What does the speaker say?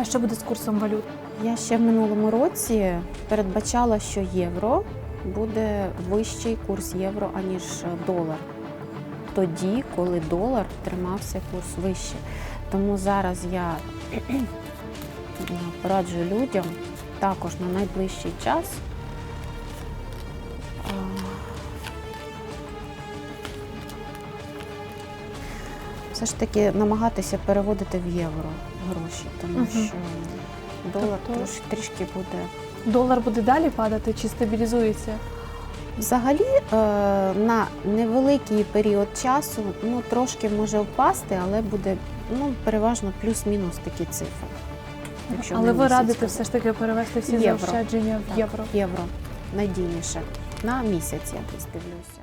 А що буде з курсом валют? Я ще в минулому році передбачала, що євро буде вищий курс євро, аніж долар. Тоді, коли долар тримався курс вище. Тому зараз я пораджу людям також на найближчий час. Все ж таки намагатися переводити в євро гроші, тому Мгм. що долар Тобто- трош, трішки буде. Долар буде далі падати чи стабілізується? Взагалі е, на невеликий період часу ну, трошки може впасти, але буде ну, переважно плюс-мінус такі цифри. якщо Але ви місяць радите все ж таки перевести всі Євро. заощадження в Так, євро. Євро надійніше. На місяць я десь дивлюся.